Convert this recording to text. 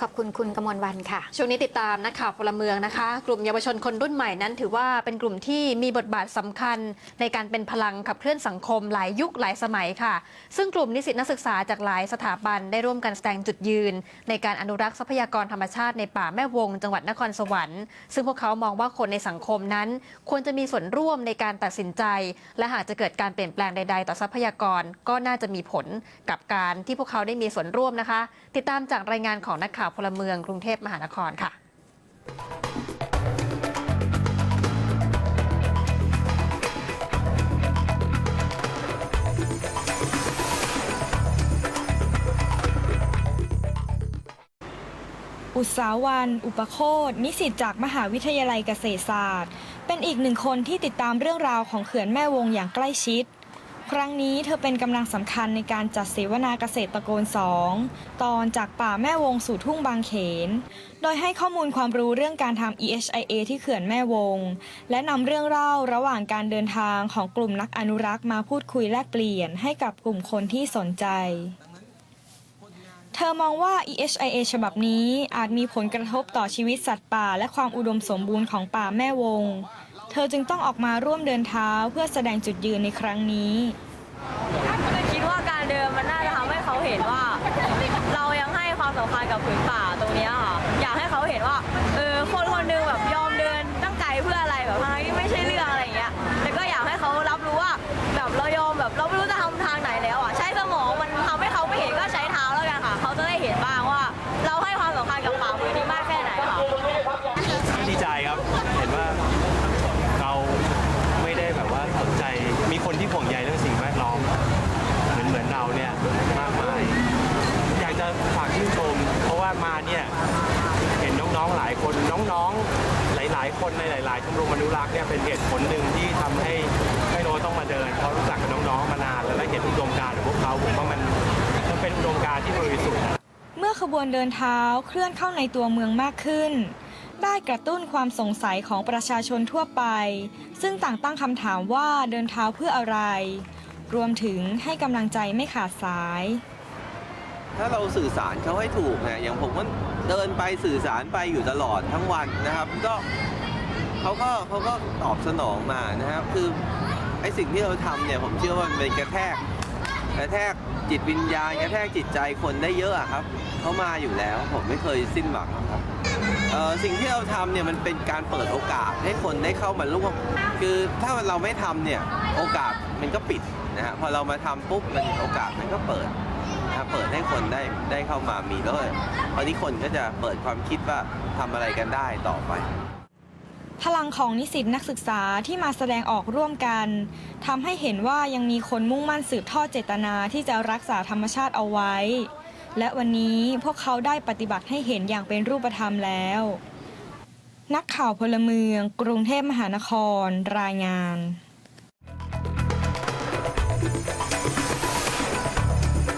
ขอบคุณคุณกมลวันค่ะ ช่วงนี้ติดตามนักข่าวพลเมืองนะคะ กลุ่มเยาวชนคนรุ่นใหม่นั้น ถือว่าเป็นกลุ่มที่มีบทบาทสำคัญ ในการเป็นพลังขับเคลื่อนสังคมหลายยุคหลายสมัยค่ะ ซึ่งกลุ่มนิสิตนักศึกษาจากหลายสถาบันได้ร่วมกันแสดงจุดยืน ในการอนุรักษ์ทรัพยากรธรรมชาติในป่าแม่วง จังหวัดนครสวรรค์ ซึ่งพวกเขามองว่าคนในสังคมนั้น ควรจะมีส่วนร่วมในการตัดสินใจ และหากจะเกิดการเปลี่ยนแปลงใด ๆ ต่อทรัพยากรก็น่าจะมีผลกับการที่พวกเขาได้มีส่วนร่วมนะคะ ติดตามจากรายงานของนักข่าวพลเมืองกรุงเทพมหานครค่ะอุตสาวัน อุปโคตนิสิตจากมหาวิทยาลัยเกษตรศาสตร์ เป็นอีกหนึ่งคนที่ติดตามเรื่องราวของเขื่อนแม่วงอย่างใกล้ชิด ครั้งนี้เธอเป็นกำลังสำคัญในการจัดเสวนาเกษตรตะโกนสองตอนจากป่าแม่วงสู่ทุ่งบางเขน โดยให้ข้อมูลความรู้เรื่องการทำ EHIA ที่เขื่อนแม่วง และนำเรื่องเล่าระหว่างการเดินทางของกลุ่มนักอนุรักษ์มาพูดคุยแลกเปลี่ยนให้กับกลุ่มคนที่สนใจเธอมองว่า EHIA ฉบับนี้อาจมีผลกระทบต่อชีวิตสัตว์ป่า และความอุดมสมบูรณ์ของป่าแม่วง เธอจึงต้องออกมาร่วมเดินเท้าเพื่อแสดงจุดยืนในครั้งนี้ คิดว่าการเดินมันน่าจะทำให้เขาเห็นว่า เรายังให้ความสำคัญกับผืนป่าตรงเนี้ย มาเนี่ยเห็นน้องๆหลายคนน้องๆ หลาย ๆ คนในหลาย ๆ ชมรมอนุรักษ์เนี่ยเป็นเหตุผลหนึ่งที่ทำให้ให้โนต้องมาเดินเพราะรู้จักกับน้องๆมานานแล้วและเห็นอุดมการณ์ของพวกเขาผมว่ามันมันเป็นอุดมการณ์ที่บริสุทธิ์เมื่อขบวนเดินเท้าเคลื่อนเข้าในตัวเมืองมากขึ้น ได้กระตุ้นความสงสัยของประชาชนทั่วไป ซึ่งต่างตั้งคำถามว่าเดินเท้าเพื่ออะไร รวมถึงให้กำลังใจไม่ขาดสาย ถ้าเราสื่อสารเขาให้ถูกเนี่ยอย่างผมก็เดินไปสื่อสารไปอยู่ตลอดทั้งวันนะครับ ก็เขาก็เขาก็ตอบสนองมานะครับ คือไอสิ่งที่เราทำเนี่ยผมเชื่อว่ามันเป็นกระแทกกระแทกจิตวิญญาณกระแทกจิตใจคนได้เยอะอะครับเขามาอยู่แล้วผมไม่เคยสิ้นหวังครับสิ่งที่เราทำเนี่ยมันเป็นการเปิดโอกาสให้คนได้เข้ามาร่วมคือถ้าเราไม่ทำเนี่ยโอกาสมันก็ปิดนะฮะพอเรามาทำปุ๊บมันโอกาสมันก็เปิด นะครับเปิดให้คนได้ได้เข้ามามีแล้วคราวนี้คนก็จะเปิดความคิดว่าทำอะไรกันได้ต่อไป พลังของนิสิตนักศึกษาที่มาแสดงออกร่วมกันทำให้เห็นว่ายังมีคนมุ่งมั่นสืบทอดเจตนาที่จะรักษาธรรมชาติเอาไว้ และวันนี้พวกเขาได้ปฏิบัติให้เห็นอย่างเป็นรูปธรรมแล้ว นักข่าวพลเมือง กรุงเทพมหานคร รายงาน